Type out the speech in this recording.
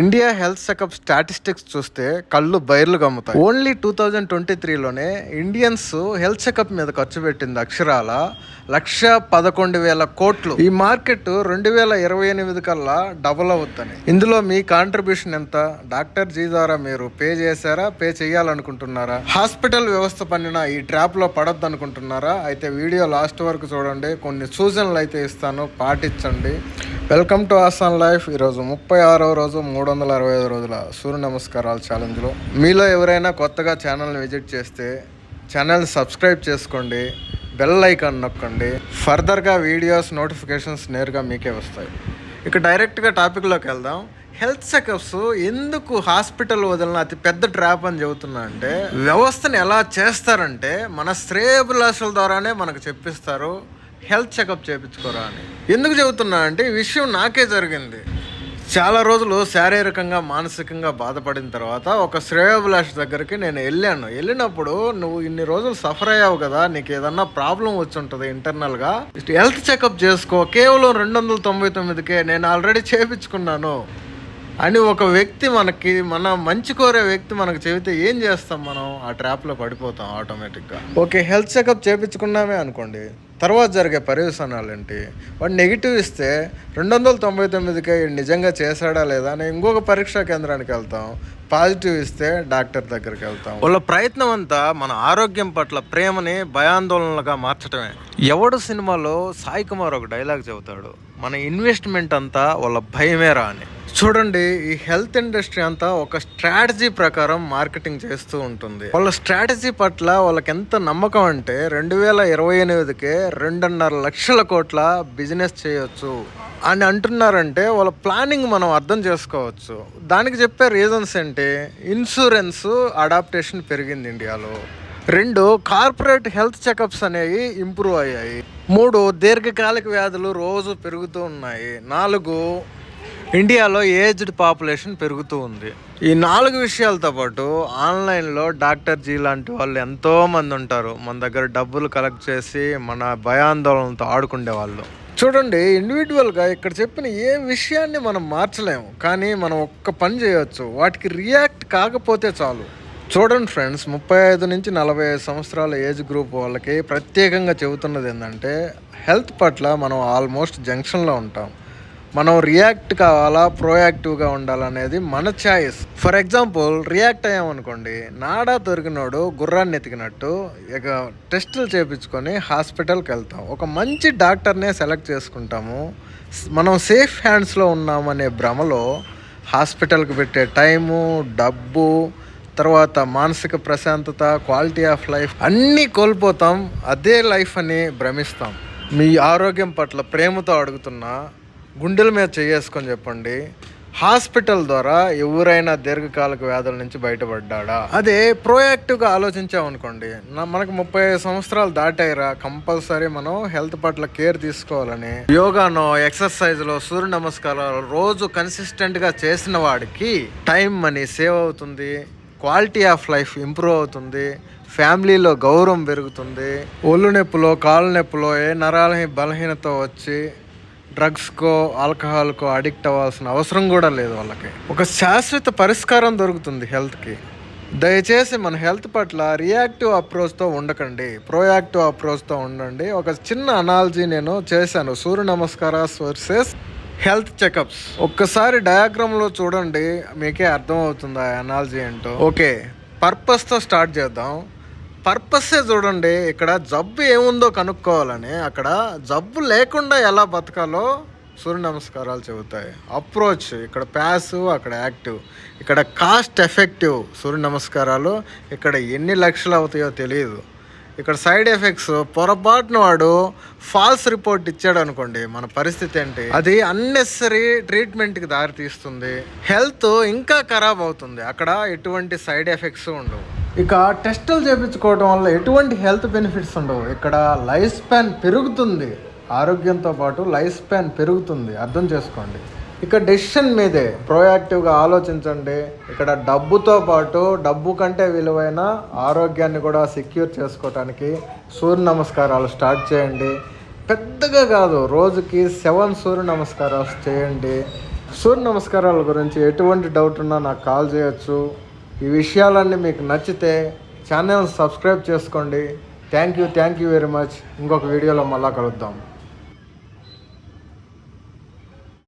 India health checkup statistics చూస్తే కళ్ళు బైర్లు గమ్ముతాయి. ఓన్లీ టూ థౌజండ్ ట్వంటీ త్రీలోనే ఇండియన్స్ హెల్త్ చెకప్ మీద ఖర్చు పెట్టింది అక్షరాల లక్ష పదకొండు వేల కోట్లు. ఈ మార్కెట్ రెండు వేల ఇరవై ఎనిమిది కల్లా డబుల్ అవుతుంది ఇందులో మీ కాంట్రిబ్యూషన్ ఎంత? డాక్టర్ జీ ద్వారా మీరు పే చేశారా? పే చేయాలనుకుంటున్నారా హాస్పిటల్ వ్యవస్థ పనిన ఈ ట్రాప్లో పడద్దు అనుకుంటున్నారా అయితే వీడియో లాస్ట్ వరకు చూడండి. కొన్ని సూచనలు అయితే ఇస్తాను. పాటించండి. Welcome to Aasan life. ఈరోజు ముప్పై ఆరో రోజు మూడు వందల అరవై ఐదు రోజుల సూర్య నమస్కారాల ఛాలెంజ్లో. మీలో ఎవరైనా కొత్తగా ఛానల్ని విజిట్ చేస్తే ఛానల్ సబ్స్క్రైబ్ చేసుకోండి బెల్ ఐకాన్ నొక్కండి. ఫర్దర్గా వీడియోస్ నోటిఫికేషన్స్ నేరుగా మీకే వస్తాయి. ఇక డైరెక్ట్గా టాపిక్లోకి వెళ్దాం. హెల్త్ చెకప్స్ ఎందుకు హాస్పిటల్ వదిలిన అతి పెద్ద ట్రాప్ అని చెబుతున్నా అంటే వ్యవస్థను ఎలా చేస్తారంటే మన శ్రేయభిలాషుల ద్వారానే మనకు చెప్పిస్తారు హెల్త్ చెకప్ చేయించుకోరా అని. ఎందుకు చెబుతున్నా అంటే ఈ విషయం నాకే జరిగింది. చాలా రోజులు శారీరకంగా మానసికంగా బాధపడిన తర్వాత ఒక శ్రేయోభిలాష్ దగ్గరికి నేను వెళ్ళాను. వెళ్ళినప్పుడు నువ్వు ఇన్ని రోజులు సఫర్ అయ్యావు కదా నీకు ఏదన్నా ప్రాబ్లం వచ్చి ఉంటుంది ఇంటర్నల్గా హెల్త్ చెకప్ చేసుకో. కేవలం రెండు వందల తొంభై తొమ్మిదికే నేను ఆల్రెడీ చేయించుకున్నాను అని ఒక వ్యక్తి మనకి మన మంచి కోరే వ్యక్తి మనకు చెబితే ఏం చేస్తాం మనం? ఆ ట్రాప్లో పడిపోతాం ఆటోమేటిక్గా. ఓకే హెల్త్ చెకప్ చేయించుకున్నామే అనుకోండి. తర్వాత జరిగే పర్యవసానాలు ఏంటి? వాడు నెగిటివ్ ఇస్తే రెండు వందల తొంభై తొమ్మిదికి నిజంగా చేశాడా లేదా అని ఇంకొక పరీక్షా కేంద్రానికి వెళ్తాం. పాజిటివ్ ఇస్తే డాక్టర్ దగ్గరికి వెళ్తాం. వాళ్ళ ప్రయత్నం అంతా మన ఆరోగ్యం పట్ల ప్రేమని భయాందోళనలుగా మార్చడమే ఎవడు సినిమాలో సాయి కుమార్ ఒక డైలాగ్ చెబుతాడు మన ఇన్వెస్ట్మెంట్ అంతా వాళ్ళ భయమేరా అని. చూడండి ఈ హెల్త్ ఇండస్ట్రీ అంతా ఒక స్ట్రాటజీ ప్రకారం మార్కెటింగ్ చేస్తూ ఉంటుంది. వాళ్ళ స్ట్రాటజీ పట్ల వాళ్ళకి ఎంత నమ్మకం అంటే రెండు వేల ఇరవై ఎనిమిదికే రెండున్నర లక్షల కోట్ల బిజినెస్ చేయొచ్చు అని అంటున్నారంటే వాళ్ళ ప్లానింగ్ మనం అర్థం చేసుకోవచ్చు. దానికి చెప్పే రీజన్స్ ఏంటి? ఇన్సూరెన్స్ అడాప్టేషన్ పెరిగింది ఇండియాలో. రెండు కార్పొరేట్ హెల్త్ చెకప్స్ అనేవి ఇంప్రూవ్ అయ్యాయి. మూడు దీర్ఘకాలిక వ్యాధులు రోజు పెరుగుతూ ఉన్నాయి. నాలుగు ఇండియాలో ఏజ్డ్ పాపులేషన్ పెరుగుతూ ఉంది. ఈ నాలుగు విషయాలతో పాటు ఆన్లైన్లో డాక్టర్ జీ లాంటి వాళ్ళు ఎంతో మంది ఉంటారు. మన దగ్గర డబ్బులు కలెక్ట్ చేసి మన భయాందోళనతో ఆడుకునే వాళ్ళు. చూడండి ఇండివిజువల్గా ఇక్కడ చెప్పిన ఏ విషయాన్ని మనం మార్చలేము. కానీ మనం ఒక్క పని చేయొచ్చు. వాటికి రియాక్ట్ కాకపోతే చాలు. చూడండి ఫ్రెండ్స్ ముప్పై ఐదు నుంచి నలభై ఐదు సంవత్సరాల ఏజ్ గ్రూప్ వాళ్ళకి ప్రత్యేకంగా చెబుతున్నది ఏంటంటే హెల్త్ పట్ల మనం ఆల్మోస్ట్ జంక్షన్లో ఉంటాం. మనం రియాక్ట్ కావాలా ప్రోయాక్టివ్గా ఉండాలనేది మన ఛాయిస్ ఫర్ ఎగ్జాంపుల్ రియాక్ట్ అయ్యామనుకోండి నాడా దొరికినోడు గుర్రాన్ని ఎతికినట్టు ఇక టెస్టులు చేయించుకొని హాస్పిటల్కి వెళ్తాం. ఒక మంచి డాక్టర్నే సెలెక్ట్ చేసుకుంటాము. మనం సేఫ్ హ్యాండ్స్లో ఉన్నామనే భ్రమలో హాస్పిటల్కి పెట్టే టైము డబ్బు తర్వాత మానసిక ప్రశాంతత క్వాలిటీ ఆఫ్ లైఫ్ అన్నీ కోల్పోతాం. అదే లైఫ్ అని భ్రమిస్తాం. మీ ఆరోగ్యం పట్ల ప్రేమతో అడుగుతున్నా గుండెల మీద చేసుకొని చెప్పండి. హాస్పిటల్ ద్వారా ఎవరైనా దీర్ఘకాలిక వ్యాధుల నుంచి బయటపడ్డా అదే ప్రోయాక్టివ్గా ఆలోచించామనుకోండి. నా మనకు ముప్పై ఐదు సంవత్సరాలు దాటాయిరా. కంపల్సరీ మనం హెల్త్ పట్ల కేర్ తీసుకోవాలని. యోగానో ఎక్సర్సైజ్లో సూర్య నమస్కారాలు రోజు కన్సిస్టెంట్గా చేసిన వాడికి టైం మనీ సేవ్ అవుతుంది. క్వాలిటీ ఆఫ్ లైఫ్ ఇంప్రూవ్ అవుతుంది. ఫ్యామిలీలో గౌరవం పెరుగుతుంది. ఒళ్ళు నొప్పులో కాళ్ళ నొప్పులో ఏ నరాల బలహీనత వచ్చి డ్రగ్స్కో ఆల్కహాల్కో అడిక్ట్ అవ్వాల్సిన అవసరం కూడా లేదు వాళ్ళకి. ఒక శాశ్వత పరిష్కారం దొరుకుతుంది హెల్త్కి. దయచేసి మన హెల్త్ పట్ల రియాక్టివ్ అప్రోచ్తో ఉండకండి. ప్రోయాక్టివ్ అప్రోచ్తో ఉండండి. ఒక చిన్న అనాలజీ నేను చేశాను. Surya namaskaras versus health checkups. ఒక్కసారి డయాగ్రామ్లో చూడండి మీకే అర్థమవుతుంది ఆ అనాలజీ ఏంటో. ఓకే పర్పస్తో స్టార్ట్ చేద్దాం. పర్పసే చూడండి ఇక్కడ జబ్బు ఏముందో కనుక్కోవాలని. అక్కడ జబ్బు లేకుండా ఎలా బతకాలో సూర్య నమస్కారాలు చెబుతాయి. అప్రోచ్ ఇక్కడ ప్యాసివ్ అక్కడ యాక్టివ్ ఇక్కడ కాస్ట్ ఎఫెక్టివ్ సూర్య నమస్కారాలు ఇక్కడ ఎన్ని లక్షలు అవుతాయో తెలియదు. ఇక్కడ సైడ్ ఎఫెక్ట్స్ పొరపాటున వాడు ఫాల్స్ రిపోర్ట్ ఇచ్చాడు అనుకోండి మన పరిస్థితి ఏంటి? అది అన్నెసరీ ట్రీట్మెంట్కి దారి తీస్తుంది హెల్త్ ఇంకా ఖరాబ్ అవుతుంది. అక్కడ ఎటువంటి సైడ్ ఎఫెక్ట్స్ ఉండవు. ఇక టెస్టులు చేయించుకోవడం వల్ల ఎటువంటి హెల్త్ బెనిఫిట్స్ ఉండవు. ఇక్కడ లైఫ్ స్పాన్ పెరుగుతుంది. ఆరోగ్యంతో పాటు లైఫ్ స్పాన్ పెరుగుతుంది. అర్థం చేసుకోండి. ఇక డెసిషన్ మీదే. ప్రోయాక్టివ్గా ఆలోచించండి. ఇక్కడ డబ్బుతో పాటు డబ్బు కంటే విలువైన ఆరోగ్యాన్ని కూడా సెక్యూర్ చేసుకోవటానికి సూర్య నమస్కారాలు స్టార్ట్ చేయండి. పెద్దగా కాదు రోజుకి సెవెన్ సూర్య నమస్కారాలు చేయండి. సూర్య నమస్కారాల గురించి ఎటువంటి డౌట్ ఉన్నా నాకు కాల్ చేయొచ్చు. ఈ విషయాలన్నీ మీకు నచ్చితే ఛానల్ సబ్స్క్రైబ్ చేసుకోండి. Thank you thank you very much ఇంకొక వీడియోలో మళ్ళా కలుద్దాం.